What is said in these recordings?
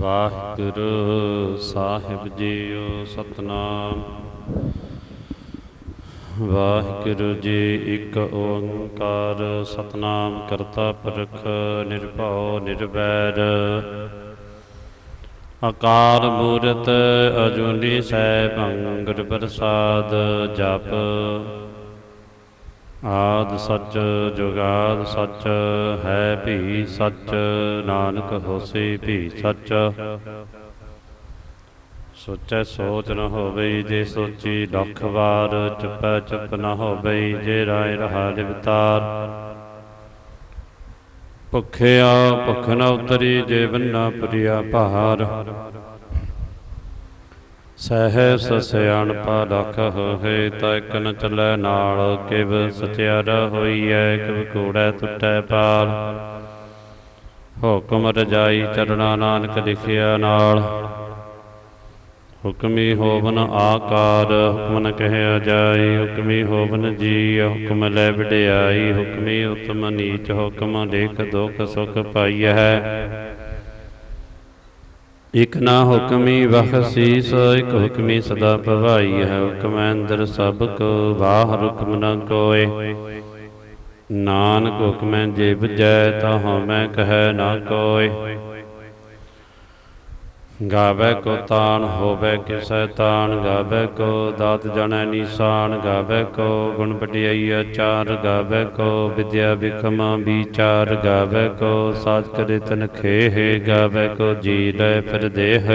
ਵਾਹਿਗੁਰੂ ਸਾਹਿਬ ਜੀਓ ਸਤਨਾਮ। ਵਾਹਿਗੁਰੂ ਜੀ ਇੱਕ ਓੰਕਾਰ ਸਤਨਾਮ ਕਰਤਾ ਪੁਰਖ ਨਿਰਭਉ ਨਿਰਵੈਰ। ਅਕਾਲ ਮੂਰਤ ਅਜੂਨੀ ਸੈਭੰ ਗੁਰ ਪ੍ਰਸਾਦ ਜਪ। ਆਦ ਸੱਚ ਜੁਗਾਦ ਸੱਚ, ਹੈ ਭੀ ਸੱਚ, ਨਾਨਕ ਹੋਸੀ ਭੀ ਸੱਚ। ਸੋਚੈ ਸੋਚ ਨ ਹੋਵੇ ਜੇ ਸੋਚੀ ਲੱਖ ਵਾਰ, ਚੁੱਪੈ ਚੁੱਪ ਨ ਹੋਵੇ ਜੇ ਰਾਏ ਰਹਾ ਲਿਵਤਾਰ। ਭੁਖਿਆ ਭੁਖ ਨ ਉਤਰੀ, ਜੇ ਬੰਨਾ ਪੁਰੀਆ ਭਾਰ। ਸਹਿ ਸਸਿਆਣ ਪਾ ਲਖ ਹੋਏ ਤਾ ਇਕ ਨ ਨਾਲ, ਕਿਵ ਸਚਿਆਰ ਹੋਈਐ ਕਿਵ ਕੂੜੈ ਟੁੱਟੈ ਪਾਲ। ਹੁਕਮ ਰਜਾਈ ਚਰਣਾ ਨਾਨਕ ਲਿਖਿਆ ਨਾਲ। ਹੁਕਮੀ ਹੋਵਨ ਆਕਾਰ, ਹੁਕਮਨ ਨ ਕਹਿਆ ਜਾਈ, ਹੁਕਮੀ ਹੋਵਨ ਜੀ ਹੁਕਮ ਲੈ ਵਡਿਆਈ, ਹੁਕਮੀ ਉਤਮ ਨੀਚ, ਹੁਕਮ ਦੇਖ ਦੁਖ ਸੁਖ ਪਾਈ ਹੈ ਇਕ ਨਾ ਹੁਕਮੀ ਬਖਸ਼ੀਸ ਇਕ ਹੁਕਮੀ ਸਦਾ ਭਵਾਈ ਹੈ। ਹੁਕਮ ਅੰਦਰ ਸਭ ਕੋ ਬਾਹਰ ਹੁਕਮ ਨ ਕੋਏ। ਨਾਨਕ ਹੁਕਮੈ ਜੇ ਬੁਝੈ ਤਾ ਹਉਮੈ ਕਹੈ ਨਾ ਕੋਏ। ਗਾਵੇ ਕੋ ਤਾਨ ਹੋਵੇ ਕਿਸੈ ਤਾਨ, ਗਾਵੇ ਕੋ ਦਾਤ ਜਣੈ ਨੀਸਾਨ, ਗਾਵੇ ਕੋ ਗੁਣ ਵਡਿਆਈ ਆਚਾਰ ਗਾਵੇ ਕੋ ਵਿਦਿਆ ਵਿਖਮ ਵਿਚਾਰ, ਗਾਵੇ ਕੋ ਸਾਜ ਕਰੇ ਤਨ ਖੇਹ, ਗਾਵੇ ਕੋ ਜੀ ਲੈ ਫਿਰ ਦੇਹ।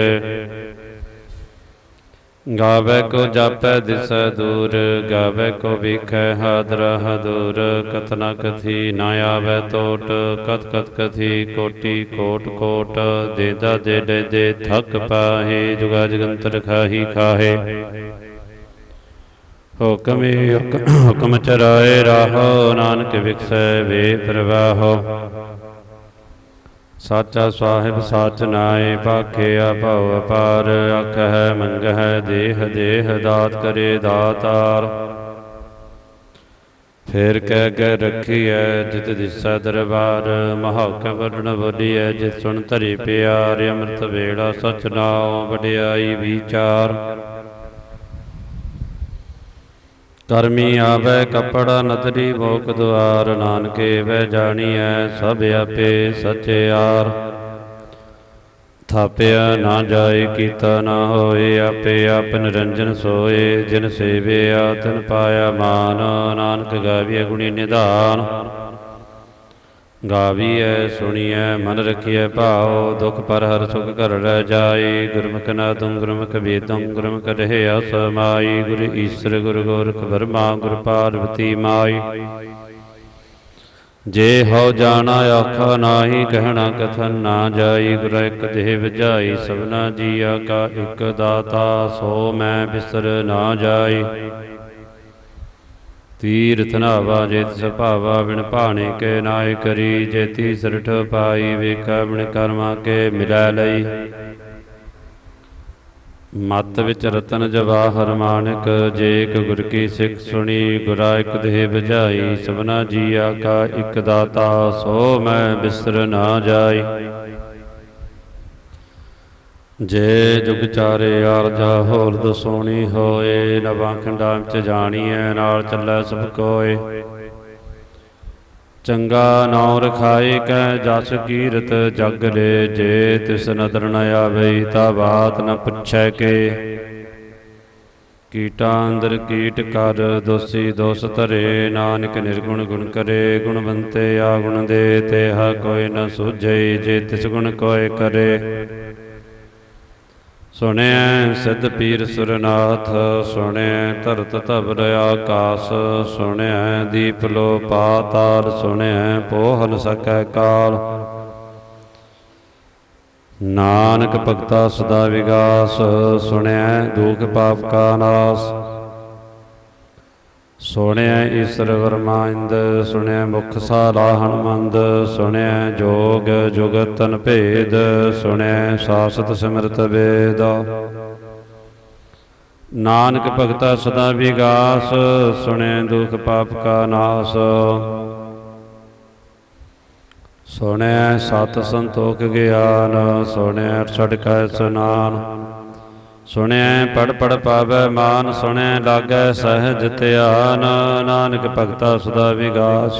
ਗਾਵੇ ਕੋ ਜਾਪੈ ਦਿਸੈ ਦੂਰ ਗਾਵੇ ਕੋ ਵੇਖੈ ਹਾਦਰ ਹਦੂਰ ਕਤਨਾ ਕਥੀ ਨਾ ਆਵੇ ਟੋਟ ਕਤ ਕਤ ਕਥੀ ਕੋਟੀ ਕੋਟ ਕੋਟ ਦੇਦਾ ਦੇ ਦੇ ਦੇ ਥਕ ਪਾਹੇ ਜੁਗਾ ਜਗੰਤਰ ਖਾਹੀ ਖਾਹੇ। ਹੁਕਮੇ ਹੁਕਮ ਚਰਾਏ ਰਾਹੋ ਨਾਨਕ ਵਿਖਸੈ ਵੇ ਪ੍ਰਵਾਹੋ। ਸਾਚਾ ਸਾਹਿਬ ਸਾਚ ਨਾਏ ਪਾਖਿਆ ਭਉ ਅਪਾਰ ਆਖਹਿ ਮੰਗਹਿ ਦੇਹ ਦੇਹ, ਦਾਤ ਕਰੇ ਦਾਤਾਰ। ਫੇਰ ਕਹਿ ਕੇ ਰੱਖੀਐ, ਜਿਤ ਦਿਸੈ ਦਰਬਾਰ ਮਹਾਕ ਵਰਣ ਬੋਲੀਐ, ਜਿਤ ਸੁਣ ਧਰੀ ਪਿਆਰ, ਅੰਮ੍ਰਿਤ ਵੇਲਾ ਸਚ ਨਾਉ ਵਡਿਆਈ ਵਿਚਾਰ। ਕਰਮੀ ਆਵੇ ਕਪੜਾ ਨਦਰੀ ਮੋਕ ਦੁਆਰ ਨਾਨਕੇ ਵੈ ਜਾਣੀਐ ਸਭ ਆਪੇ ਸਚਿਆਰ ਥਾਪਿਆ ਨਾ ਜਾਏ ਕੀਤਾ ਨਾ ਹੋਏ ਆਪੇ ਆਪ ਨਿਰੰਜਨ ਸੋਏ। ਜਿਨ ਸੇਵਿਆ ਤਿਨ ਪਾਇਆ ਮਾਨ। ਨਾਨਕ ਗਾਵੀਐ ਗੁਣੀ ਨਿਧਾਨ। ਗਾਵੀਐ, ਸੁਣੀਐ, ਮਨ ਰਖੀਐ, ਭਾਉ, ਦੁਖ ਪਰ ਹਰ ਸੁਖ ਘਰ ਰਹਿ ਜਾਏ ਗੁਰਮੁਖ ਨਾਦੰ ਗੁਰਮੁਖ ਵੇਦੰ, ਗੁਰਮੁਖ ਰਹਿ ਸਮਾਈ ਗੁਰ ਈਸ਼ਰ, ਗੁਰ ਗੋਰਖ ਬਰਮਾ ਗੁਰ ਪਾਰਵਤੀ ਮਾਈ। ਜੇ ਹਉ ਜਾਣਾ ਆਖਾ ਨਾਹੀ, ਕਹਿਣਾ ਕਥਨ ਨਾ ਜਾਈ। ਗੁਰ ਇੱਕ ਦੇਹ ਵਜਾਈ ਸਭਨਾ ਜੀਆ ਕਾ ਇਕ ਦਾਤਾ, ਸੋ ਮੈਂ ਬਿਸਰ ਨਾ ਜਾਈ। ਤੀਰਥ ਨਾਵਾ ਜੇ ਤਿਸ ਬਿਨ ਭਾਣੇ ਕੇ ਨਾਇ ਕਰੀ ਜੇ ਸਰਠ ਪਾਈ, ਵੇਖਾ ਬਿਨ ਕਰਮਾ ਕੇ ਮਿਲੈ ਲਈ। ਮਤ ਵਿੱਚ ਰਤਨ ਜਵਾਹਰ ਮਾਨਕ, ਜੇ ਇਕ ਗੁਰ ਕੀ ਸਿੱਖ ਸੁਣੀ, ਗੁਰਾ ਇਕ ਦੇਹ ਬੁਝਾਈ, ਸਭਨਾ ਜੀਆ ਕਾ ਇਕ ਦਾਤਾ, ਸੋ ਮੈਂ ਬਿਸਰ ਨਾ ਜਾਈ। ਜੇ ਜੁਗ ਚਾਰੇ ਆਰਜਾ ਹੋਰ ਦਸੋਣੀ ਹੋਏ, ਨਵਾਂ ਖੰਡਾਂ ਵਿੱਚ ਜਾਣੀਐ, ਨਾਲ ਚੱਲੈ ਸਭ ਕੋਏ। ਚੰਗਾ ਨਾਉ ਰਖਾਏ ਕੈ, ਜਸ ਕੀਰਤ ਜਗ ਲੇ, ਜੇ ਤਿਸ ਨਦਰ ਨ ਆਵੇ, ਤਾ ਬਾਤ ਨ ਪੁੱਛੈ ਕੇ। ਕੀਟਾਂ ਅੰਦਰ ਕੀਟ ਕਰ, ਦੋਸੀ ਦੋਸ ਧਰੇ, ਨਾਨਕ ਨਿਰਗੁਣ ਗੁਣ ਕਰੇ, ਗੁਣਵੰਤੇ ਆ ਗੁਣ ਦੇ, ਤੇ ਤੇਹਾ ਕੋਈ ਨ ਸੂਝੇ, ਜੇ ਤਿਸ ਗੁਣ ਕੋਇ ਕਰੇ। ਸੁਣਿਐ ਸਿੱਧ ਪੀਰ ਸੁਰਨਾਥ ਸੁਣਿਐ ਧਰਤ ਧਬਰ ਆਕਾਸ ਸੁਣਿਐ ਦੀਪ ਲੋ ਪਾਤਾਲ ਸੁਣਿਐ ਪੋਹਨ ਸਕੈ ਕਾਲ। ਨਾਨਕ ਭਗਤਾ ਸਦਾ ਵਿਗਾਸ ਸੁਣਿਐ ਦੁਖ ਪਾਪ ਕਾ ਨਾਸ। ਸੁਣਿਆ ਈਸ਼ਰ ਵਰਮਾਇੰਦ ਸੁਣਿਐ ਮੁਖ ਸਾਲਾ ਹਨਮੰਦ, ਸੁਣਿਐ ਜੋਗ ਜੁਗਤਨ ਭੇਦ ਸੁਣਿਆ ਸਾਸਤ ਸਿਮਰਤ ਵੇਦ। ਨਾਨਕ ਭਗਤਾ ਸਦਾ ਵਿਗਾਸ ਸੁਣਿਆ ਦੁਖ ਪਾਪ ਕਾ ਨਾਸ। ਸੁਣਿਆ ਸਤ ਸੰਤੋਖ ਗਿਆਨ ਸੁਣਿਆ ਛੜਕੈ ਸੁਨਾਨ। ਸੁਣਿਆ ਪੜ ਪੜ ਪਾਵੈ ਮਾਨ ਸੁਣਿਆ ਲਾਗੈ ਸਹਿਜ ਧਿਆਨ। ਨਾਨਕ ਭਗਤਾ ਸਦਾ ਵਿਗਾਸ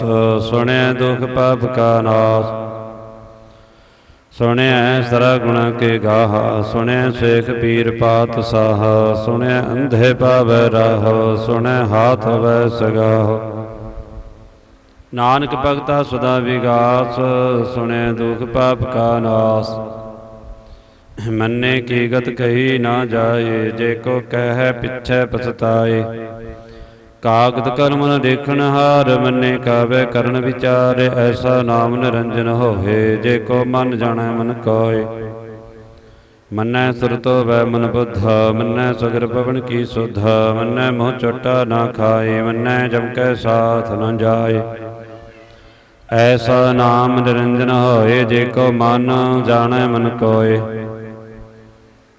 ਸੁਣਿਆ ਦੁਖ ਪਾਪ ਕਾ ਨਾਸ। ਸੁਣਿਆ ਸਰਾ ਗੁਣਾ ਕੇ ਗਾਹ ਸੁਣਿਆ ਸੇਖ ਪੀਰ ਪਾਤ ਸਾਹ ਸੁਣਿਆ ਅੰਧੇ ਪਾਵੈ ਰਾਹ ਸੁਣਿਆ ਹਾਥ ਵੈ ਸਗਾਹ। ਨਾਨਕ ਭਗਤਾ ਸਦਾ ਵਿਗਾਸ ਸੁਣਿਆ ਦੁਖ ਪਾਪ ਕਾ ਨਾਸ। ਮੰਨੇ ਕੀ ਗਤ ਕਹੀ ਨਾ ਜਾਏ, ਜੇ ਕੋ ਕਹਿ ਪਿਛੈ ਪਛਤਾਏ। ਕਾਗਦ ਕਲਮ ਨ ਦੇਖਣ ਹਾਰ, ਮੰਨੇ ਕਾਵੇ ਕਰਨ ਵਿਚਾਰ, ਐਸਾ ਨਾਮ ਨਿਰੰਜਨ ਹੋਏ ਜੇ ਕੋ ਮਨ ਜਾਣੈ ਮਨ ਕੋਏ। ਮੰਨੈ ਸੁਰਤੋ ਵੈ ਮਨ ਬੁੱਧਾ, ਮੰਨੈ ਸਗਰ ਪਵਨ ਕੀ ਸੁਧਾ, ਮੰਨੈ ਮੋਹ ਚੋਟਾ ਨਾ ਖਾਏ, ਮੰਨੈ ਜਮ ਕੈ ਸਾਥ ਨ ਜਾਏ। ਐਸਾ ਨਾਮ ਨਿਰੰਜਨ ਹੋਏ, ਜੇ ਕੋ ਮਨ ਜਾਣੈ ਮਨ ਕੋਏ।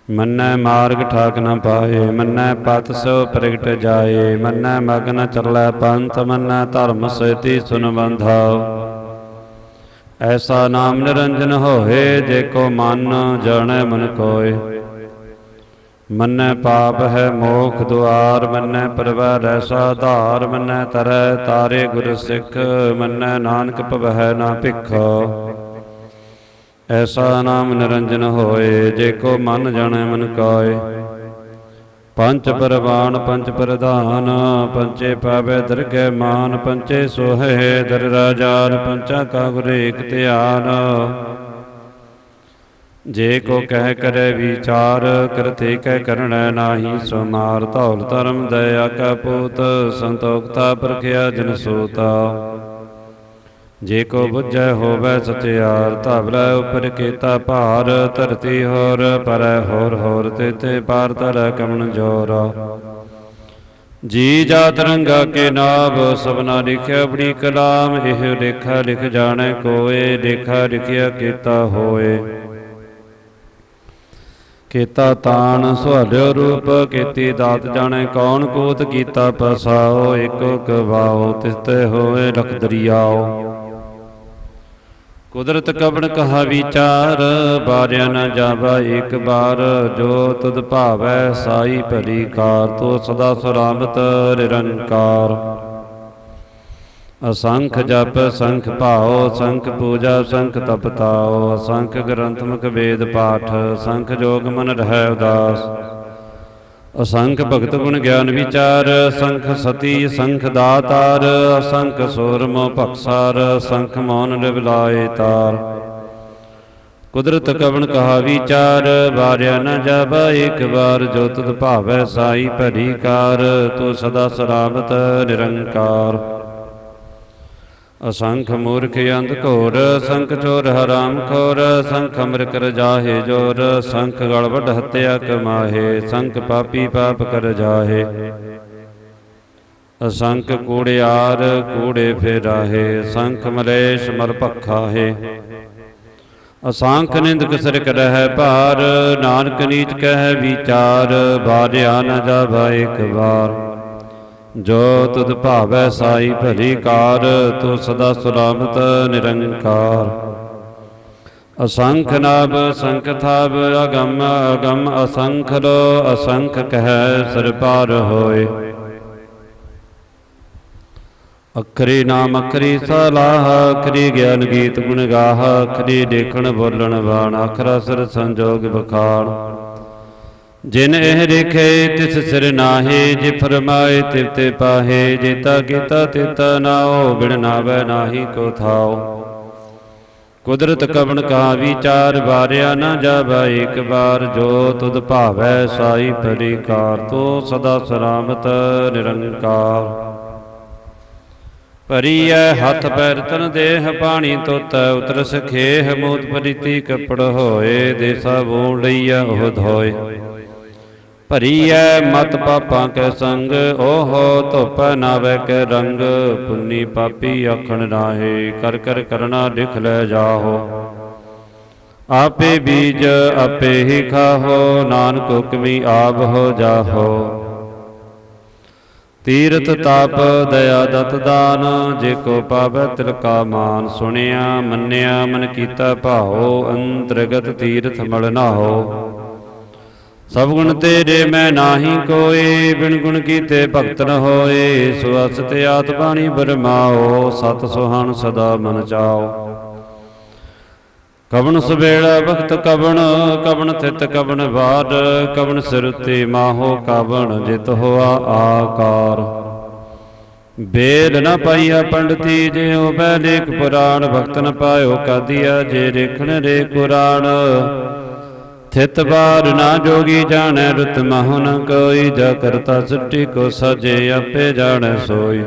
ਮੰਨੈ ਮਾਰਗ ਠਾਕ ਨਾ ਪਾਏ, ਮੰਨੈ ਪਤ ਸੋ ਪ੍ਰਗਟ ਜਾਏ, ਮੰਨੈ ਮਗਨ ਚਰਲੈ ਪੰਥ, ਮੰਨੈ ਧਰਮ ਸੇਤੀ ਸੁਨ ਐਸਾ ਨਾਮ ਨਿਰੰਜਨ ਹੋਏ, ਜੇ ਕੋ ਮਨ ਜਾਣੈ ਮਨ ਕੋਏ। ਮੰਨੈ ਪਾਪ ਹੈ ਮੋਖ ਦੁਆਰ, ਮੰਨੈ ਪਰਵੈ ਐਸਾ ਧਾਰ, ਮੰਨੈ ਤਰੈ ਤਾਰੇ ਗੁਰ ਸਿੱਖ, ਮੰਨੈ ਨਾਨਕ ਭਵਹਿ ਨਾ ਭਿਖੋ ਐਸਾ ਨਾਮ ਨਿਰੰਜਨ ਹੋਏ, ਜੇ ਕੋ ਮਨ ਜਾਣੈ ਮਨ ਕਾਏ। ਪੰਚ ਪਰਵਾਨ, ਪੰਚ ਪ੍ਰਧਾਨ, ਪੰਚੇ ਪਾਵੇ ਦਰਗਹਿ ਮਾਨ, ਪੰਚੇ ਸੋਹੇ ਦਰ ਰਾਜਾਨ, ਪੰਚਾ ਕਾ ਗੁਰ ਏਕ ਧਿਆਨ। ਜੇ ਕੋ ਕਹਿ ਕਰੇ ਵਿਚਾਰ ਕਰਤੇ ਕਹਿ ਕਰਣੈ ਨਾਹੀ ਸੁਮਾਰ ਧੌਲ ਧਰਮ ਦਇਆ ਕਾ ਪੂਤ, ਸੰਤੋਖਤਾ ਪ੍ਰਖਿਆ ਜਨ ਸੋਤਾ। ਜੇ ਕੋ ਬੁੱਝੈ ਹੋਵੇ ਸਚਿਆਰ ਧਵਲੇ ਉਪਰ ਕੀਤਾ ਭਾਰ, ਧਰਤੀ ਹੋਰ ਪਰੈ ਹੋਰ ਹੋਰ ਤੇ ਤੇ ਪਾਰ ਧਰੈ ਕਮਨ ਜੋਰ। ਜੀ ਜਾ ਤਰੰਗਾ ਕੇ ਨਾਭ, ਸਭਨਾ ਲਿਖਿਆ ਬੜੀ ਕਲਾਮ, ਇਹ ਲੇਖਾ ਲਿਖ ਜਾਣੈ ਕੋਏ ਲੇਖਾ ਲਿਖਿਆ ਕੀਤਾ ਹੋਏ। ਕੀਤਾ ਤਾਣ, ਸੁਹਲਿਓ ਰੂਪ, ਕੀਤੀ ਦਾਤ ਜਾਣੇ ਕੌਣ, ਕੋਤ ਕੀਤਾ ਪਸਾਓ, ਏਕੋ ਕਵਾਓ ਤਿਸਤੇ ਹੋਏ ਲਖ ਦਰਿਆਓ। ਕੁਦਰਤ ਕਵਣ ਕਹਾ ਵਿਚਾਰ, ਬਾਰਿਆ ਨਾ ਜਾਵਾ ਇੱਕ ਬਾਰ। ਜੋ ਤੁਧ ਭਾਵੈ ਸਾਈ ਭਲੀ ਕਾਰ, ਤੋ ਸਦਾ ਸੁਰਾਮਤ ਨਿਰੰਕਾਰ। ਅਸੰਖ ਜਪ, ਸੰਖ ਭਾਉ, ਸੰਖ ਪੂਜਾ, ਸੰਖ ਤਪਤਾਉ। ਅਸੰਖ ਗ੍ਰੰਥ ਮੁਖ ਵੇਦ ਪਾਠ, ਸੰਖ ਜੋਗ ਮਨ ਰਹਿ ਉਦਾਸ। ਅਸੰਖ ਭਗਤ ਗੁਣ ਗਿਆਨ ਵਿਚਾਰ, ਸੰਖ ਸਤੀ, ਸੰਖ ਦਾਤਾਰ, ਅਸੰਖ ਸੂਰਮ ਭਖਸਾਰ ਸੰਖ ਮੌਨ ਲਿਵਲਾਏ ਤਾਰ। ਕੁਦਰਤ ਕਵਣ ਕਹਾ ਵਿਚਾਰ ਬਾਰਿਆ ਨ ਜਾਵਾ, ਇੱਕ ਵਾਰ ਜੋ ਤੁਧ ਭਾਵੈ ਸਾਈ ਭਰੀ ਕਾਰ, ਤੂੰ ਸਦਾ ਸਰਾਮਤ ਨਿਰੰਕਾਰ। ਅਸੰਖ ਮੂਰਖ ਅੰਧ ਘੋਰ, ਸੰਖ ਚੋਰ ਹਰਾਮ ਖੋਰ, ਸੰਖ ਅਮ੍ਰਿਕ ਰਜਾਹੇ ਜੋਰ, ਸੰਖ ਗਲ ਹੱਤਿਆ ਕਮਾਹੇ ਸੰਖ ਪਾਪੀ ਪਾਪ ਕਰ ਜਾਹੇ। ਅਸੰਖ ਕੂੜਿਆਰ ਕੂੜੇ ਫੇਰਾਹੇ ਸੰਖ ਮਲੇਸ਼ ਮਰ ਭਖਾਹੇ। ਅਸੰਖ ਨਿੰਦਕ ਸਿਰ ਕਰਹਿ ਭਾਰ, ਨਾਨਕ ਨੀਚ ਕਹਿ ਵਿਚਾਰ, ਬਾਰਿਆ ਨ ਜਾਵਾ ਇੱਕ ਵਾਰ। ਜੋ ਤੁਧ ਭਾਵੈ ਸਾਈ ਭਲੀ ਕਾਰ, ਤੂੰ ਸਦਾ ਸੁਲਾਮਤ, ਨਿਰੰਕਾਰ। ਅਸੰਖ ਨਾਭ, ਸੰਖ ਥਾਬ ਅਗੰਮ ਅਗੰਮ ਅਸੰਖ ਲੋ, ਅਸੰਖ ਕਹੈ ਸਰ ਪਾਰ ਹੋਏ। ਅਖਰੀ ਨਾਮ ਅਖਰੀ ਸਲਾਹ, ਅਖਰੀ ਗਿਆਨ ਗੀਤ ਗੁਣ ਗਾਹ, ਅਖਰੀ ਦੇਖਣ ਬੋਲਣ ਬਾਣ, ਅਖਰਾ ਸਰ ਸੰਜੋਗ ਬਖਾਣ ਜਿਨ ਇਹ ਦੇਖੇ ਤਿਸ ਸਿਰ ਨਾਹੀ, ਜੇ ਫਰਮਾਏ ਤਿਵਤੇ ਪਾਹੇ, ਜੇਤਾ ਕੀਤਾ ਤਿਤਾ ਨਾਓ ਬਿਨ ਨਾਵੇ ਨਾਹੀ ਕੋ ਥਾਓ। ਕੁਦਰਤ ਕਵਣ ਕਾ ਵਿਚਾਰ ਬਾਰਿਆ ਨਾ ਜਾਵਾ ਇੱਕ ਵਾਰ, ਜੋ ਤੁਧ ਭਾਵੈ ਸਾਈ ਭਲੀ ਕਾਰ ਤੋ ਸਦਾ ਸਲਾਮਤ ਨਿਰੰਕਾਰ। ਭਰੀਐ ਹੱਥ ਪੈਰ ਤਨ ਦੇਹ, ਪਾਣੀ ਤੋਤ ਉਤਰ ਸਖੇਹ ਮੂਤ ਪਰਿਤੀ ਕਪੜ ਹੋਏ, ਦੇਸਾ ਬੋਲ ਲਈਆ ਉਹ ਧੋਏ। ਭਰੀਐ ਮਤ ਪਾਪਾਂ ਕੈ ਸੰਗ ਓਹੋ ਧੁਪ ਨਾਵੇ ਕੈ ਰੰਗ ਪੁੰਨੀ ਪਾਪੀ ਆਖਣ ਨਾਹੇ ਕਰ ਕਰ ਕਰਨਾ ਲਿਖ ਲੈ ਜਾਹੋ। ਆਪੇ ਬੀਜ ਆਪੇ ਹੀ ਖਾਹੋ ਨਾਨਕ ਹੁਕਮੀ ਆਪ ਹੋ ਜਾਹੋ। ਤੀਰਥ ਤਾਪ ਦਇਆ ਦਤ ਦਾਨ ਜੇ ਕੋ ਪਾਵੈ ਤਿਲ ਕਾ ਮਾਨ ਸੁਣਿਆ ਮੰਨਿਆ ਮਨ ਕੀਤਾ ਭਾਉ ਅੰਤਰਗਤ ਤੀਰਥ ਮਲ ਨਾਹੋ। ਸਭ ਗੁਣ ਤੇਰੇ ਮੈਂ ਨਾਹੀ ਕੋਏ, ਬਿਨ ਗੁਣ ਕੀਤੇ ਭਗਤ ਨ ਹੋਏ। ਸੁਅਸ ਤੇ ਆਤ ਬਾਣੀ ਬਰਮਾਓ, ਸਤ ਸੁਹਾਨ ਸਦਾ ਮਨ ਚਾਓ। ਕਵਣ ਸੁਬੇੜਾ ਭਗਤ ਕਵਣ ਕਵਣ ਥਿਤ ਕਵਣ ਬਾਦ ਕਵਣ ਸਿਰ ਉਤੇ ਮਾਹੋ ਕਵਣ, ਜਿਤ ਹੋਆ ਆਕਾਰ। ਬੇਦ ਨ ਪਾਈਆ ਪੰਡਤੀ ਜੇ ਉਹ ਬੈ ਲੇਖ ਪੁਰਾਣ। ਭਗਤ ਨ ਪਾਇਓ ਕਾਦੀਆ, ਜੇ ਰੇਖਣ ਰੇ ਕੁਰਾਨ। ਥਿਤ ਬਾਰ ਨਾ ਜੋਗੀ ਜਾਣੈ ਰੁਤ ਮਹੁ ਨ ਕੋਈ, ਜਾ ਕਰਤਾ ਸੱਟੀ ਕੋ ਸਜੇ ਆਪੇ ਜਾਣੈ ਸੋਈ।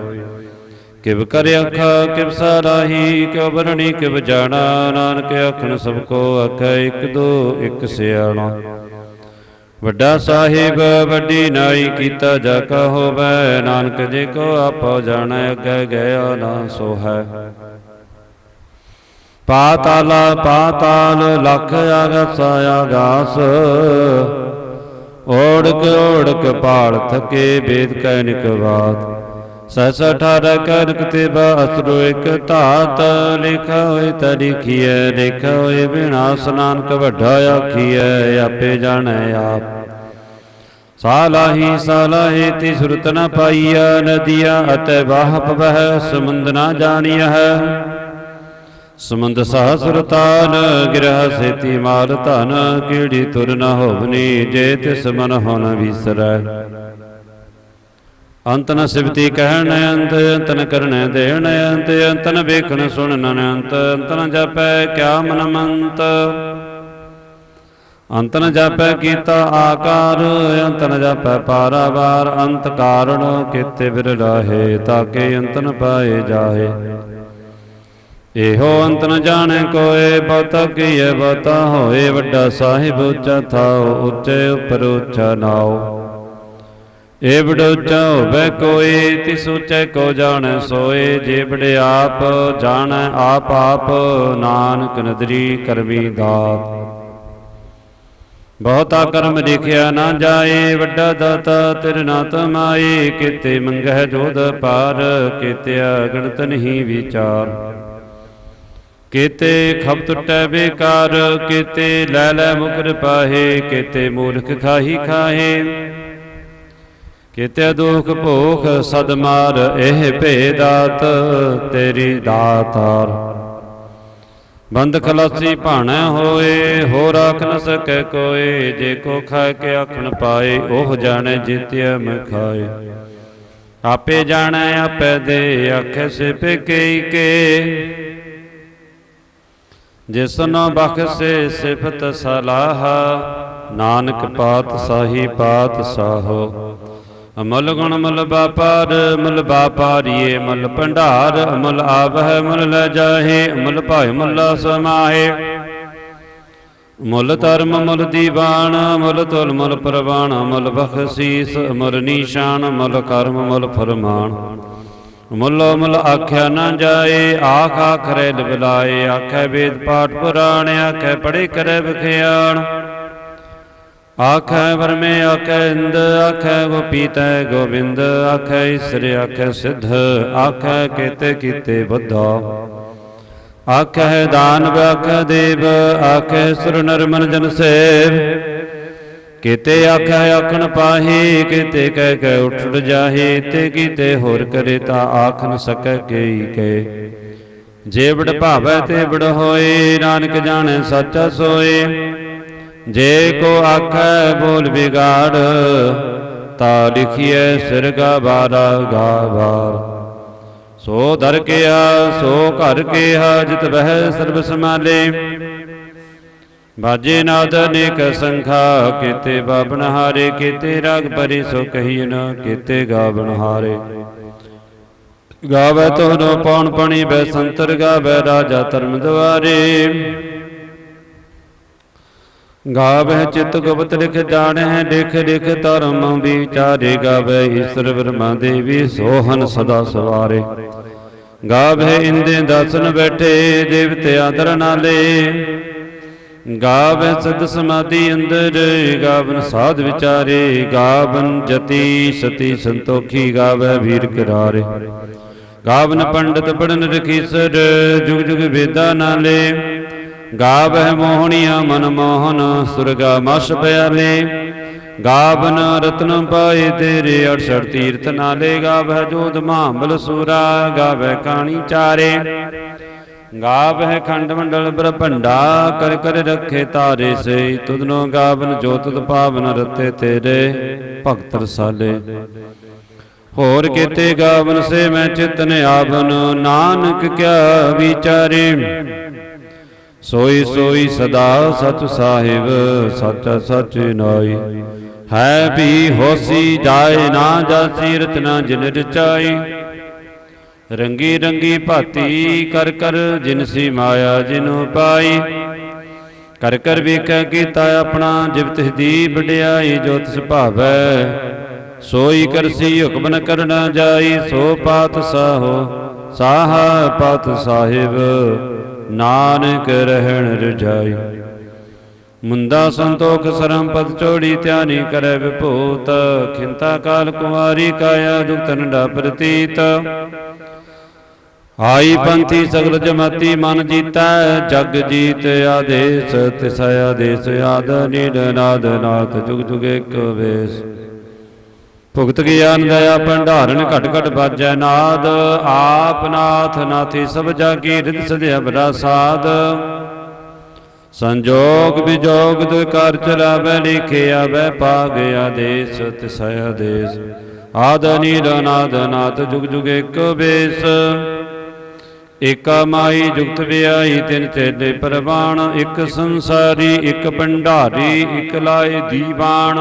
ਕਿਵ ਕਰ ਅੱਖਾ ਕਿਵ ਸਾਰਾਹੀ ਕਿਵ ਬਰਣੀ ਕਿਵ ਜਾਣਾ, ਨਾਨਕ ਆਖਣ ਸਭ ਕੋ ਆਖੈ ਇੱਕ ਦੋ, ਇੱਕ ਸਿਆਣਾ। ਵੱਡਾ ਸਾਹਿਬ, ਵੱਡੀ ਨਾਈ ਕੀਤਾ ਜਾ ਕਾ ਹੋਵੈ, ਨਾਨਕ ਜੇ ਕੋ ਆਪੋ ਜਾਣੈ, ਅੱਗੇ ਗਿਆ ਨਾ ਸੋਹੈ। ਪਾਤਾਲ ਪਾਤਾਲ ਲਖ ਆਗਸ ਆਗਾਸ ਓੜਕ ਓੜਕ ਪਾਲ ਥਕੇ ਬੇਦ ਕੈ ਨਿਕਵਾਤ ਸਸ ਅਠਾਰ ਕਰਕ ਤੇ ਬਾਸਰੋ ਇਕ ਧਾਤ। ਲਿਖਾ ਹੋਏ ਤਾ ਲਿਖੀਐ ਲਿਖਾ ਹੋਏ ਬਿਨਾਸ ਨਾਨਕ ਵੱਡਾ ਆਖੀਐ, ਆਪੇ ਜਾਣੈ ਆਪ। ਸਾਲਾਹੀ ਸਾਲਾਹੇ ਤੀ ਸੁਰਤ ਨ ਪਾਈਆ ਨਦੀਆ ਅਤੈ ਬਾਹ ਪਵਹਿ ਸਮੁੰਦ ਨ ਜਾਣੀਐ। ਸਮੁੰਦ ਸਹਸਰਤਾਨ ਗਿਰਹ ਸੇਤੀ ਮਾਲ ਧਨ ਕੀੜੀ ਤੁਰ ਨ ਹੋਵਨੀ, ਜੇ ਤਿਸ ਮਨ ਹੋਨ ਵਿਸਰੈ। ਅੰਤ ਨ ਸਿਵਤੀ ਕਹਿਣ ਅੰਤ ਅੰਤ ਨ ਕਰਣ ਦੇਣ ਅੰਤ ਅੰਤ ਨ ਵੇਖਣ ਸੁਣਨ ਅੰਤ ਅੰਤ ਨ ਜਪੈ ਕਿਆ ਮਨ ਮੰਤ। ਅੰਤ ਨ ਜਪੈ ਕੀਤਾ ਆਕਾਰ, ਅੰਤ ਨ ਜਪੈ ਪਾਰਾਵਾਰ, ਅੰਤ ਕਾਰਣ ਕਿਤੇ ਬਿਰਲਾਹੇ ਤਾਕੇ ਅੰਤ ਨ ਪਾਏ ਜਾਹੇ। ਇਹੋ ਅੰਤ ਨ ਜਾਣੈ ਕੋਏ, ਬਹੁਤਾ ਕੀਏ ਬਹੁਤਾ ਹੋਏ, ਵੱਡਾ ਸਾਹਿਬ ਉੱਚਾ ਥਾਉ, ਉੱਚੇ ਉਪਰ ਉੱਚਾ ਨਾਉ। ਏ ਬੜੋਚਾ ਹੋਵੇ ਕੋਈ ਤਿਸ ਉੱਚੈ ਕੋ ਜਾਣੈ ਸੋਏ, ਜੇ ਬੜੇ ਆਪ ਜਾਣੈ, ਆਪ ਆਪ ਨਾਨਕ ਨਦਰੀ ਕਰਮੀ ਦਾਤ। ਬਹੁਤਾ ਕਰਮ ਲਿਖਿਆ ਨਾ ਜਾਏ, ਵੱਡਾ ਦਾਤਾ ਤੇਰੇ ਨਾ ਤਮਾਏ, ਕਿਤੇ ਮੰਗਹਿ ਜੋਧ ਪਾਰ, ਕਿਤੇ ਗਣਤ ਨਹੀਂ ਵਿਚਾਰ। ਕੀਤੇ ਖਬ ਟੁੱਟੈ ਬੇਕਾਰ, ਕੀਤੇ ਲੈ ਲੈ ਮੁਕਰ ਪਾਹੇ, ਕੀਤੇ ਮੂਰਖ ਖਾਹੀ ਖਾਹੇ। ਕੀਤੇ ਦੁਖ ਭੋਖ ਸਦ ਮਾਰ, ਇਹ ਭੇਦਾਤ ਤੇਰੀ ਦਾਤਾਰ। ਬੰਦ ਖਲਾਸੀ ਭਾਣੈ ਹੋਏ ਹੋ ਰਾਖ ਨ ਸਕੈ ਕੋਏ, ਜੇ ਕੋ ਖਾ ਕੇ ਆਖਣ ਪਾਏ, ਉਹ ਜਾਣੇ ਜਿਤਿਆ ਮੈਂ ਖਾਏ। ਆਪੇ ਜਾਣੈ, ਆਪੇ ਦੇ, ਆਖੇ ਸੇ ਪੇ ਕੇ। ਜਿਸਨੋ ਬਖਸ਼ੇ ਸਿਫਤ ਸਲਾਹ, ਨਾਨਕ ਪਾਤ ਸਾਹੀ ਪਾਤ ਸਾਹੋ। ਅਮਲ ਗੁਣ ਮਲ ਬਾਪਾਰ ਮਲ ਬਾਪਾਰੀਏ ਮਲ ਭੰਡਾਰ, ਅਮਲ ਆਵਹਿ ਮਲ ਲੈ ਜਾਹੇ, ਅਮਲ ਭਾਇ ਮੱਲਾ ਸਮਾਹੇ। ਮੁੱਲ ਧਰਮ ਮੁੱਲ ਦੀਵਾਨ, ਮੁੱਲ ਤੁਲ ਮੁੱਲ ਪ੍ਰਵਾਨ, ਮੁੱਲ ਬਖਸ਼ੀਸ ਮੁੱਲ ਨਿਸ਼ਾਨ, ਮੁੱਲ ਕਰਮ ਮੁੱਲ ਫਰਮਾਨ। ਮੁੱਲੋ ਮੁੱਲ ਆਖਿਆ ਨਾ ਜਾਏ, ਆਖ ਆਖਰੇ ਲਿਬਲਾਏ ਆਖੇ ਵੇਦ ਪਾਠ ਪੁਰਾਣ, ਆਖੇ ਪੜੇ ਕਰੇ ਵਿਖਿਆਣ। ਆਖੈ ਵਰਮੇ ਆਖੈ ਇੰਦ, ਆਖੈ ਗੋਪੀਤੈ ਗੋਬਿੰਦ, ਆਖੈ ਈਸਰ, ਆਖੈ ਸਿੱਧ, ਆਖੈ ਕੀਤੇ ਕੀਤੇ ਬੁੱਧਾ। ਆਖੈ ਦਾਨਵ ਆਖੈ ਦੇਵ, ਆਖੈ ਸੁਰ ਨਰ ਮਨ ਜਨ ਸੇਵ। ਕਿਤੇ ਆਖੈ ਆਖਣ ਪਾਹੀ, ਕਿਤੇ ਕਹਿ ਕੇ ਉਠੜ ਜਾਹੇ, ਤੇ ਕੀਤੇ ਹੋਰ ਕਰੇ ਤਾਂ ਆਖ ਨ ਸਕੈ ਕੇਈ ਕੇ। ਜੇ ਬੜ ਭਾਵੈ ਤੇ ਬੜ ਹੋਏ, ਨਾਨਕ ਜਾਣੈ ਸੱਚਾ ਸੋਏ। ਜੇ ਕੋ ਆਖੈ ਬੋਲ ਵਿਗਾੜ, ਤਾ ਲਿਖੀਐ ਸਿਰਗਾ ਬਾਰਾ ਗਾ ਬਾਰ। ਸੋ ਦਰ ਕਿਆ ਸੋ ਘਰ ਕਿਆ ਜਿਤ ਬਹਿ ਸਰਬ ਸਮਾਲੇ ਬਾਜੇ ਨਾਦ ਅਨੇਕ ਸੰਖਾ, ਕੀਤੇ ਬਾਬਨ ਹਾਰੇ, ਕੀਤੇ ਰਾਗ ਪਰੀ ਸੋ ਕਹੀ ਕੀਤੇ ਗਾਵਨ ਹਾਰੇ। ਗਾਵੇ ਤੋਨੋ ਪੌਣ ਪਣੀ, ਬੈ ਸੰਤਰ ਗਾਵੇ ਰਾਜਾ ਧਰਮ ਦਵਾਰੇ। ਗਾਵੇ ਚਿਤ ਗੁਪਤ ਲਿਖ ਜਾਣੈ, ਲਿਖ ਲਿਖ ਧਰਮ ਵਿਚਾਰੇ। ਗਾਵੇ ਈਸ਼ਰ ਬ੍ਰਹਮਾ ਦੇਵੀ ਸੋਹਨ ਸਦਾ ਸਵਾਰੇ। ਗਾਵੇ ਇੰਦੇ ਦਸਨ ਬੈਠੇ, ਦੇਵਤੇ ਆਦਰ ਨਾਲੇ। ਗਾਵੇ ਸਦ ਸਮਾਧੀ ਅੰਦਰ, ਗਾਵਨ ਸਾਧ ਵਿਚਾਰੇ, ਗਾਵਨ ਜਤੀ ਸਤੀ ਸੰਤੋਖੀ ਗਾਵੇ ਵੀਰ ਕਰਾਰੇ। ਗਾਵਨ ਪੰਡਤ ਪੜਨ ਰਖੀਸਰ, ਜੁਗ ਜੁਗ ਵੇਦਾ ਨਾਲੇ। ਗਾਵਹਿ ਮੋਹਣੀਆਂ ਮਨ ਮੋਹਨ, ਸੁਰਗਾ ਮਸ ਪਿਆਲੇ। ਗਾਵਨ ਰਤਨ ਪਾਏ ਤੇਰੇ 68 ਤੀਰਥ ਨਾਲੇ। ਗਾਵਹਿ ਜੋਧ ਮਹਾਬਲ ਸੂਰਾ ਗਾਵੈ ਕਾਣੀ ਚਾਰੇ। ਗਾਵ ਹੈ ਖੰਡ ਮੰਡਲ ਬ੍ਰਹੰਡਾ ਕਰ ਕਰ ਰਖੇ ਤਾਰੇ ਸੇ। ਤੁਧਨੋ ਗਾਵਨ ਜੋ ਪਾਵਨ ਰਤੇ ਤੇਰੇ, ਭਗਤ ਰਸਾਲੇ। ਹੋਰ ਕੀਤੇ ਗਾਵਨ ਸੇ ਮੈਂ ਚਿਤਨ ਆਵਨ, ਨਾਨਕ ਕਿਆ ਵਿਚਾਰੇ। ਸੋਈ ਸੋਈ ਸਦਾ ਸਚ ਸਾਹਿਬ, ਸੱਚ ਸੱਚ ਨਾਈ। ਹੈ ਵੀ ਹੋਸੀ ਜਾਏ ਨਾ ਜਾਸੀ ਰਤਨਾ ਜਿਨ ਰਚਾਈ। ਰੰਗੀ ਰੰਗੀ ਭਾਤੀ ਕਰ ਕਰ ਜਿਨਸੀ ਮਾਇਆ ਜਿਨੂ ਪਾਈ। ਕਰ ਕਰ ਵੇਖੈ ਕੀਤਾ ਆਪਣਾ ਜਿਵ ਤਿਸ ਦੀ ਵਡਿਆਈ ਜੋ ਤਿਸ ਭਾਵੈ। ਸੋਈ ਕਰਸੀ ਹੁਕਮ ਨ ਕਰਨਾ ਜਾਈ, ਸੋ ਪਾਤ ਸਾਹੋ, ਸਾਹ ਪਾਤ ਸਾਹਿਬ, ਨਾਨਕ ਰਹਿਣ ਰਜਾਈ। ਮੁੰਦਾ ਸੰਤੋਖ ਸਰਮ ਪਦ ਚੋੜੀ ਧਿਆਨੀ ਕਰੈ ਵਿਭੂਤ, ਖਿੰਤਾ ਕਾਲ ਕੁਮਾਰੀ ਕਾਇਆ ਜੁਗਤਨ ਡਾ ਪ੍ਰਤੀਤ। ਆਈ ਪੰਥੀ ਸਗਲ ਜਮਾਤੀ ਮਨ ਜੀਤੈ ਜਗ ਜੀਤ ਆਦੇਸ ਤਿਸ ਆਦੇਸ ਆਦ ਨੀਡ ਨਾਦ ਨਾਥ ਜੁਗ ਜੁਗ ਏਕ ਵੇਸ। ਭੁਗਤ ਗਿਆਨ ਦਇਆ ਭੰਡਾਰਨ ਘਟ ਘਟ ਬਾਜੈ ਨਾਦ। ਆਪ ਨਾਥ ਨਾਥੀ ਸਭ ਜਾਗੀ ਰਿਦ ਸਦਿਆ ਬੜਾ ਸਾਧ ਸੰਜੋਗ ਵਿਜੋਗ ਦੁਇ ਕਰ ਚਲਾਵੇ ਲਿਖਿਆ ਵੈ ਪਾਗ ਆਦੇਸ ਤਿਸ ਆਦੇਸ। ਆਦ ਨੀਲ ਨਾਦ ਨਾਥ ਜੁਗ ਜੁਗ ਏਕ ਵੇਸ। ਏਕਾ ਮਾਈ ਜੁਗਤ ਵਿਆਹੀ ਤਿਨ ਚੇਲੇ ਪਰਵਾਣ, ਇੱਕ ਸੰਸਾਰੀ, ਇੱਕ ਭੰਡਾਰੀ, ਇੱਕ ਲਾਏ ਦੀਵਾਨ।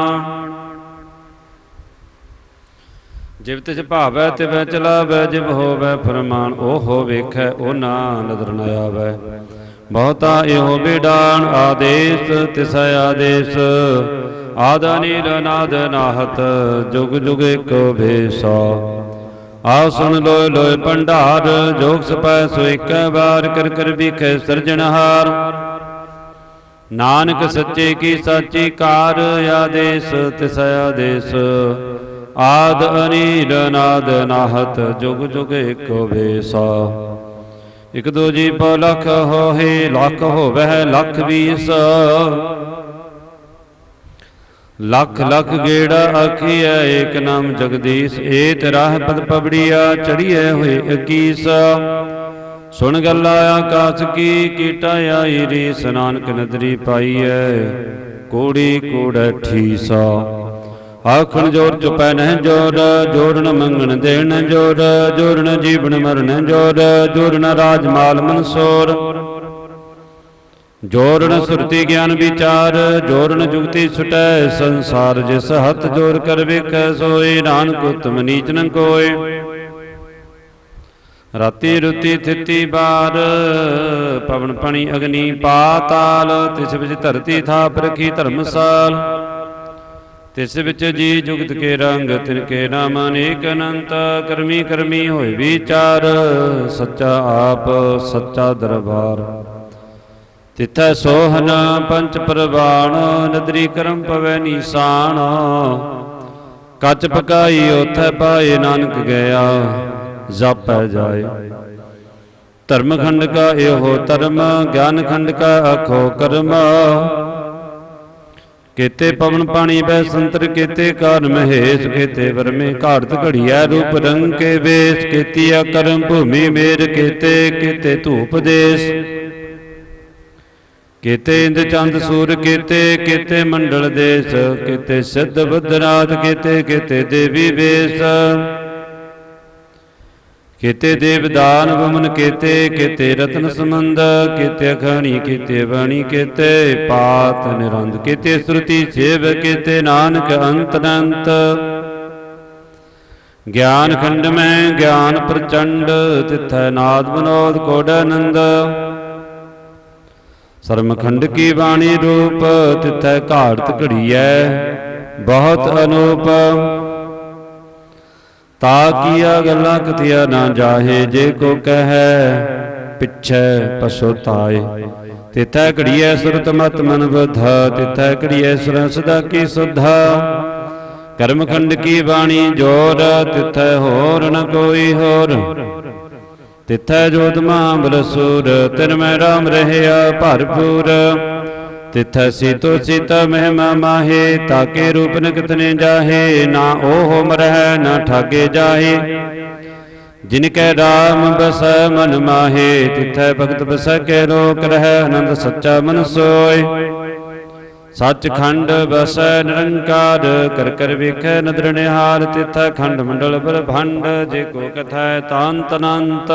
ਜਿਵ ਤਿਸ ਭਾਵੈ ਤਿਵੈ ਚਲਾਵੈ, ਜਿਵ ਹੋਵੈ ਫਰਮਾਨ, ਉਹ ਹੋ ਵੇਖੈ ਉਹ ਨਾ ਨਦਰ ਨ ਆਵੈ। ਬਹੁਤਾ ਇਹੋ ਬਿਡਾਨ ਆਦੇਸ, ਤਿਸ ਆਦੇਸ। ਆਦਾ ਨੀਲ ਨਾਦ ਨਾਹਤ, ਜੁਗ ਜੁਗ ਏਕੋ ਭੇਸਾ ਆ ਸੁਣ ਲੋਇ ਲੋਇ ਭੰਡਾਰ, ਜੋਗ ਸਪੈ ਸੋ ਏਕੈ ਵਾਰ ਕਰ ਕਰ ਵਿਖੇ ਸਿਰਜਣਹਾਰ। ਨਾਨਕ ਸੱਚੇ ਕੀ ਸਾਚੀ ਕਾਰ ਆਦੇਸ, ਤਿਸ ਆਦੇਸ। ਆਦ ਅਨੀਲ ਨਾਦ ਨਾਹਤ, ਜੁਗ ਜੁਗ ਏਕੋ ਵੇਸਾ। ਇਕ ਦੋ ਜੀ ਪਉ ਲਖ ਹੋਏ ਲੱਖ ਹੋਵੈ ਲੱਖ ਵੀਸ। ਲੱਖ ਲੱਖ ਗੇੜਾ ਆਖੀਐ, ਏਕ ਨਾਮ ਜਗਦੀਸ਼, ਏਤ ਰਾਹ ਪਦ ਪਬੜੀਆ ਚੜੀਐ ਹੋਏ 21 ਸੁਣ ਗੱਲਾ ਆਕਾਸ ਕੀ, ਕੀਟਾ ਆਈ ਰੀ, ਸਨਾਨਕ ਨਦਰੀ ਪਾਈਐ, ਕੋੜੀ ਕੋੜੈ ਠੀਸਾ। ਆਖਣ ਜੋਰ ਚੁਪੈ ਨਹਿ ਜੋਰ, ਜੋੜਨ ਮੰਗਣ ਦੇਣ ਜੋਰ, ਜੋੜਨ ਜੀਵਨ ਮਰਨ ਜੋਰ, ਜੋੜਨ ਰਾਜ ਮਾਲ ਮਨਸੋਰ। ਜੋੜਨ ਸੁਰਤੀ ਗਿਆਨ ਵਿਚਾਰ, ਜੋੜਨ ਜੁਗਤੀ ਛੁਟੈ ਸੰਸਾਰ ਜਿਸ ਹੱਥ ਜੋੜ ਕਰ ਵੇਖੈ, ਸੋਏ ਨਾਨਕ ਉਤਮ ਨੀਚ ਨ ਕੋਏ। ਰਾਤੀ ਰੁਤੀ ਥਿਤੀ ਬਾਰ, ਪਵਨ ਪਣੀ ਅਗਨੀ ਪਾਤਾਲ ਤਿਸ ਵਿੱਚ ਧਰਤੀ ਥਾਪ ਰਖੀ ਧਰਮਸਾਲ ਤਿਸ ਵਿੱਚ ਜੀ ਜੁਗਤ ਕੇ ਰੰਗ, ਤਿਨ ਕੇ ਨਾਮ ਅਨੇਕ ਅਨੰਤ, ਕਰਮੀ ਕਰਮੀ ਹੋਏ ਵਿਚਾਰ, ਸੱਚਾ ਆਪ, ਸੱਚਾ ਦਰਬਾਰ। ਤਿਥੈ ਸੋਹਨ ਪੰਚ ਪ੍ਰਵਾਣ, ਨਦਰੀ ਕਰਮ ਪਵੈ ਨੀਸਾਨ ਕੱਚ ਪਕਾਈ ਉਥੈ ਪਾਏ ਨਾਨਕ ਗਿਆ, ਜਾਪੈ ਜਾਏ। ਧਰਮ ਖੰਡ ਕਾ ਇਹੋ ਧਰਮ ਗਿਆਨ ਖੰਡ ਕਾ ਅਖੋ ਕਰਮ। ਕੀਤੇ ਪਵਨ ਪਾਣੀ ਬੈ ਸੰਤਰ, ਕੀਤੇ ਕਾਰ ਮਹੇਸ਼, ਕੀਤੇ ਵਰਮੇ ਘਾੜਤ ਘੜੀਐ ਰੂਪ ਰੰਗ ਕੇ ਵੇਸ। ਕੀਤੀਆ ਕਰਮ ਭੂਮੀ ਮੇਰ, ਕੀਤੇ ਕੀਤੇ ਧੂਪ ਦੇਸ। ਕੀਤੇ ਇੰਦ ਚੰਦ ਸੂਰ, ਕੀਤੇ ਕੀਤੇ ਮੰਡਲ ਦੇਸ, ਕੀਤੇ ਸਿੱਧ ਬੁੱਧ ਰਾਤ ਕੀਤੇ ਕੀਤੇ ਦੇਵੀ ਵੇਸ। ਕੀਤੇ ਦੇਵਦਾਨ ਵਮਨ ਕੀਤੇ ਕੀਤੇ ਰਤਨ ਸਮੰਦ ਕੀਤੇ ਅਖਾਣੀ, ਕੀਤੇ ਬਾਣੀ, ਕੀਤੇ ਪਾਤ ਨਿਰੰਦ, ਕੀਤੇ ਸ਼੍ਰੁਤੀ ਸੇਵ, ਕੀਤੇ ਨਾਨਕ ਅੰਤ ਅਨੰਤ ਗਿਆਨ ਖੰਡ ਮੈਂ ਗਿਆਨ ਪ੍ਰਚੰਡ, ਤਿਥੈ ਨਾਦ ਮਨੋਦ ਕੋਡ ਆਨੰਦ। ਸਰਮਖੰਡ ਕੀ ਬਾਣੀ ਰੂਪ, ਤਿਥੈ ਘਾੜਤ ਘੜੀਐ, ਬਹੁਤ ਅਨੂਪ। ਤਾ ਕੀਆ ਗੱਲਾਂ ਕਥਿਆ ਨਾ ਜਾਹੇ, ਜੇ ਕੋ ਕਹੈ, ਪਿਛੈ ਪਛਤਾਏ ਤਿਥੈ ਘੜੀਐ ਸੁਰਤ ਮਤ ਮਨ ਬੁਧਾ ਤਿਥੈ ਘੜੀਐ ਸੁਰ ਸਦਾ ਕੀ ਸੁਧਾ। ਕਰਮਖੰਡ ਕੀ ਬਾਣੀ ਜੋਰ, ਤਿਥੈ ਹੋਰ ਨ ਕੋਈ ਹੋਰ। ਤਿਥੈ ਜੋਤ ਮਹਾਬਲ ਸੂਰ, ਤਿਨ ਮੈਂ ਰਾਮ ਰਹਿਆ ਭਰਪੂਰ। ਤਿਥੈ ਸੀਤੋ ਸੀਤਾ ਮਹਿਮਾ ਮਾਹੇ, ਤਾਕੇ ਰੂਪ ਨ ਕਿਤਨੇ ਜਾਹੇ, ਨਾ ਉਹ ਮਰਹਿ, ਨਾ ਠਾਗੇ ਜਾਹੇ। ਜਿਨ ਕੈ ਰਾਮ ਬਸੈ ਮਨ ਮਾਹੇ, ਤਿਥੈ ਭਗਤ ਬਸੈ ਕੈ ਲੋਕ ਰਹਿ ਆਨੰਦ ਸੱਚਾ ਮਨ ਸੋਏ। ਸੱਚਖੰਡ ਬਸੈ ਨਿਰੰਕਾਰ, ਕਰ ਕਰ ਵੇਖੈ ਨਦਰ ਨਿਹਾਲ, ਤਿਥੈ ਖੰਡ ਮੰਡਲ ਬ੍ਰਹੰਡ ਜੇ ਕੋ ਕਥੈ ਤਾਂਤ ਅਨੰਤ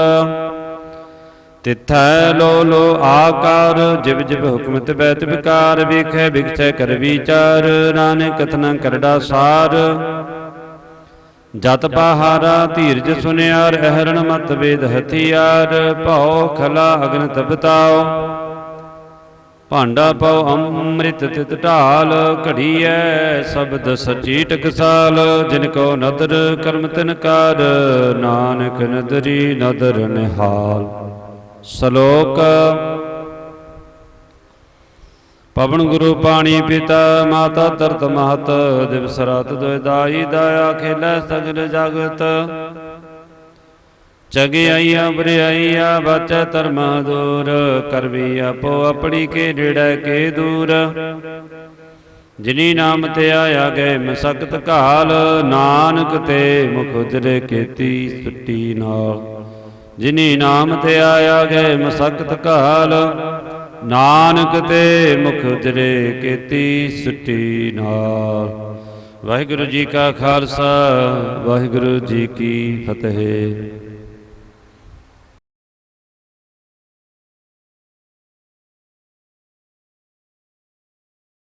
ਤਿਥੈ ਲੋ ਲੋ ਆਕਾਰ, ਜਿਵ ਜਿਵ ਹੁਕਮ ਤਿਵੈ ਤਿਵਕਾਰ ਵੇਖੈ ਵਿਖੈ ਕਰ ਵਿਚਾਰ, ਨਾਨਕ ਕਥਨਾ ਕਰੜਾ ਸਾਰ। ਜਤ ਪਹਾਰਾ ਧੀਰਜ ਸੁਨਿਆਰ, ਅਹਰਣ ਮਤ ਵੇਦ ਹਥਿਆਰ, ਭਉ ਖਲਾ ਅਗਨ ਤਪਤਾਓ ਭਾਂਡਾ ਪਉ ਅੰਮ੍ਰਿਤ ਤਿਤ ਢਾਲ, ਘੜੀਐ ਸ਼ਬਦ ਸੱਚੀ ਟਕਸਾਲ, ਜਿਨ ਕੋ ਨਦਰ ਕਰਮ ਤਿਨ ਕਾਰ, ਨਾਨਕ ਨਦਰੀ ਨਦਰ ਨਿਹਾਲ। ਸ਼ਲੋਕ, ਪਵਨ ਗੁਰੂ ਪਾਣੀ ਪਿਤਾ, ਮਾਤਾ ਤਰਤ ਮਹਤ, ਦਿਵਸ ਰਾਤ ਦੋਇ ਦਾਈ, ਦਾਇਆ ਖੇਲਾ ਸਗਲ ਜਗਤ। ਚਗਿਆਈਆ, ਬਰਿਆਈਆ, ਬਚੈ ਧਰਮ ਦੂਰ। ਕਰਵੀ ਆਪੋ ਆਪਣੀ ਕੇ ਨੇੜੇ ਕੇ ਦੂਰ। ਜਿਨੀ ਨਾਮ ਤੇ ਆਇਆ ਗਏ ਮਸਕਤ ਘਾਲ, ਨਾਨਕ ਤੇ ਮੁਖ ਉਜਰੇ ਕੀਤੀ ਸੁੱਟੀ ਨਾਲ। ਜਿਨੀ ਨਾਮ ਤੇ ਆਇਆ ਗਏ ਮਸਕਤ ਘਾਲ, ਨਾਨਕ ਤੇ ਮੁਖ ਉਜਰੇ ਕੀਤੀ ਸੁੱਟੀ ਨਾਲ। ਵਾਹਿਗੁਰੂ ਜੀ ਕਾ ਖਾਲਸਾ, ਵਾਹਿਗੁਰੂ ਜੀ ਕੀ ਫਤਿਹ।